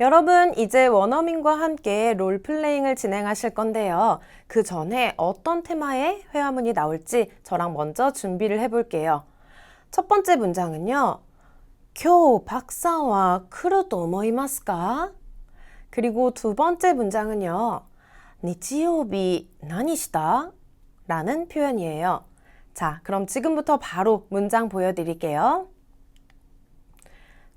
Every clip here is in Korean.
여러분, 이제 원어민과 함께 롤플레잉을 진행하실 건데요. 그 전에 어떤 테마의 회화문이 나올지 저랑 먼저 준비를 해볼게요. 첫 번째 문장은요. 今日 박사와 来ると思いますか? 그리고 두 번째 문장은요. 日曜日何した? 라는 표현이에요. 자, 그럼 지금부터 바로 문장 보여드릴게요.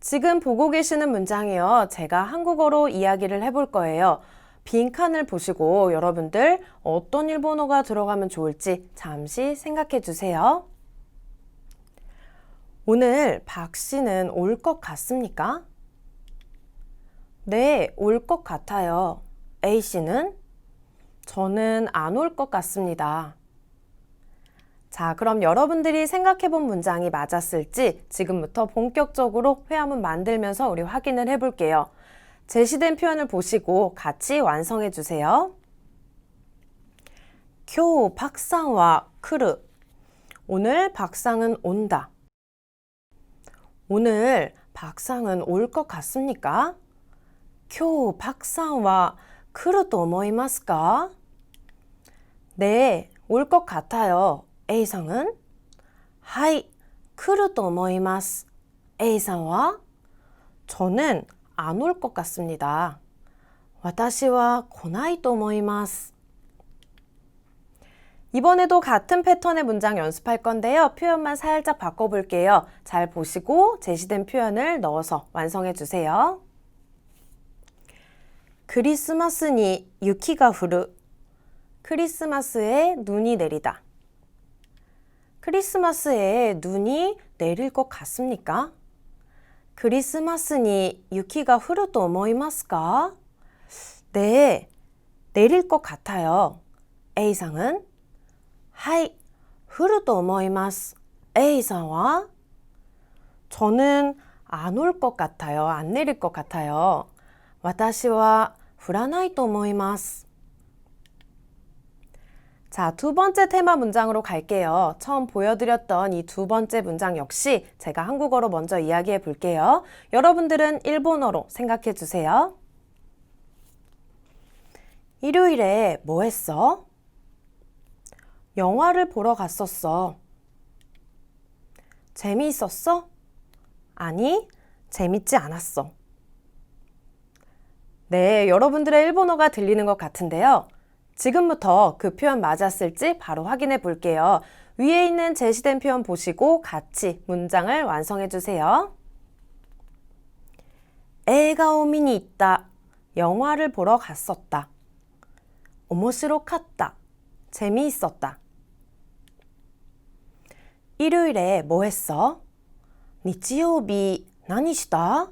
지금 보고 계시는 문장이요. 제가 한국어로 이야기를 해볼 거예요. 빈칸을 보시고 여러분들 어떤 일본어가 들어가면 좋을지 잠시 생각해 주세요. 오늘 박 씨는 올 것 같습니까? 네, 올 것 같아요. A 씨는? 저는 안 올 것 같습니다. 자, 그럼 여러분들이 생각해 본 문장이 맞았을지 지금부터 본격적으로 회화문 만들면서 우리 확인을 해 볼게요. 제시된 표현을 보시고 같이 완성해 주세요. 今日 박상와 크르. 오늘 박상은 온다. 오늘 박상은 올 것 같습니까? 今日 박상와 크르と思いますか? 네, 올 것 같아요. A상은 はい、来ると思います. A상과 저는 안 올 것 같습니다. 私は来ないと思います. 이번에도 같은 패턴의 문장 연습할 건데요. 표현만 살짝 바꿔볼게요. 잘 보시고 제시된 표현을 넣어서 완성해 주세요. 크리스마스니 유키가 후르. 크리스마스에 눈이 내리다. 크리스마스에 눈이 내릴 것 같습니까? 크리스마스니 유키가 후르と思いますか? 네, 내릴 것 같아요. A상은 はい、降ると思います. A상과 저는 안 올 것 같아요. 안 내릴 것 같아요. 私は降らないと思います. 자, 두 번째 테마 문장으로 갈게요. 처음 보여드렸던 이 두 번째 문장 역시 제가 한국어로 먼저 이야기해 볼게요. 여러분들은 일본어로 생각해 주세요. 일요일에 뭐 했어? 영화를 보러 갔었어. 재미있었어? 아니, 재밌지 않았어. 네, 여러분들의 일본어가 들리는 것 같은데요. 지금부터 그 표현 맞았을지 바로 확인해 볼게요. 위에 있는 제시된 표현 보시고 같이 문장을 완성해 주세요. 애가 오미니 있다. 영화를 보러 갔었다. 오모시로 갔다. 재미있었다. 일요일에 뭐 했어? 니치요비 나니시다?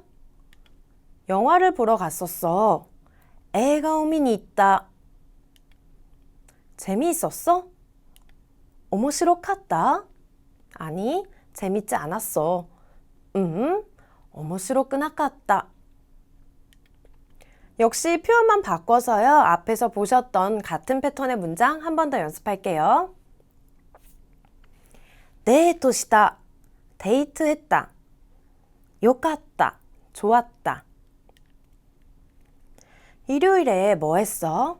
영화를 보러 갔었어. 애가 오미니 있다. 재미있었어? 오모시로갔다? 아니, 재밌지 않았어. 음, 오모시로끄나갔다. 역시 표현만 바꿔서요. 앞에서 보셨던 같은 패턴의 문장 한 번 더 연습할게요. 데이트시다. 데이트했다. 요갔다. 좋았다. 일요일에 뭐 했어?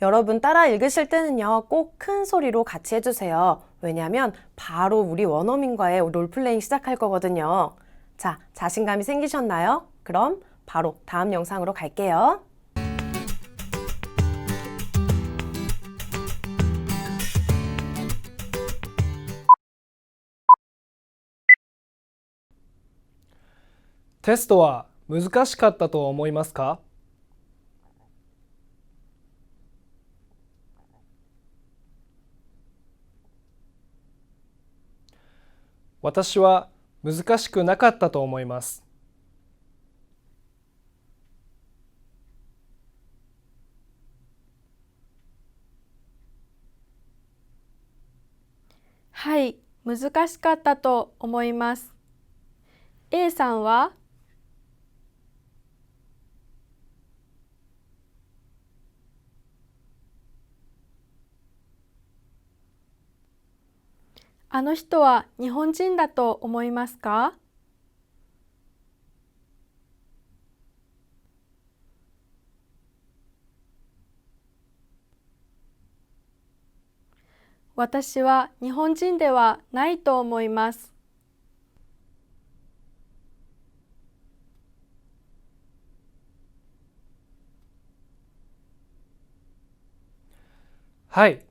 여러분 따라 읽으실 때는요, 꼭 큰 소리로 같이 해주세요. 왜냐면 바로 우리 원어민과의 롤플레잉 시작할 거거든요. 자, 자신감이 생기셨나요? 그럼 바로 다음 영상으로 갈게요. 테스트 は難しかったと思いますか 私は難しくなかったと思います。はい難しかったと思います。A さんはあの人は日本人だと思いますか？私は日本人ではないと思います。はい。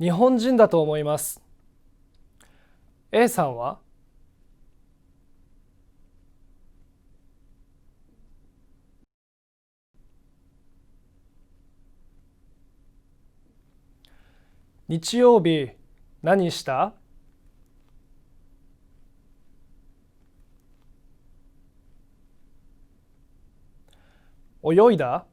日本人だと思います。A さんは？日曜日何した？泳いだ？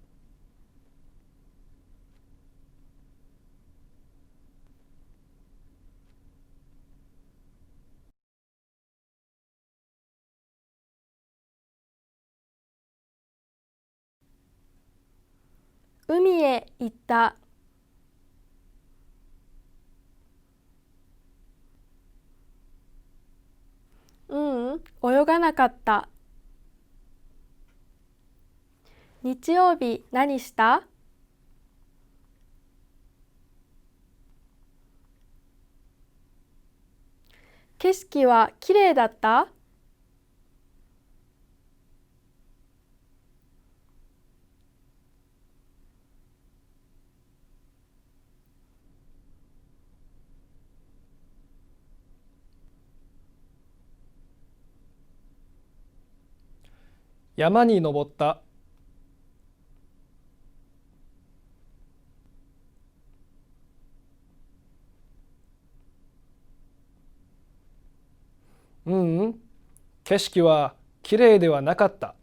海へ行った。ううん、泳がなかった。日曜日何した？景色はきれいだった？山に登った。ううん。景色はきれいではなかった。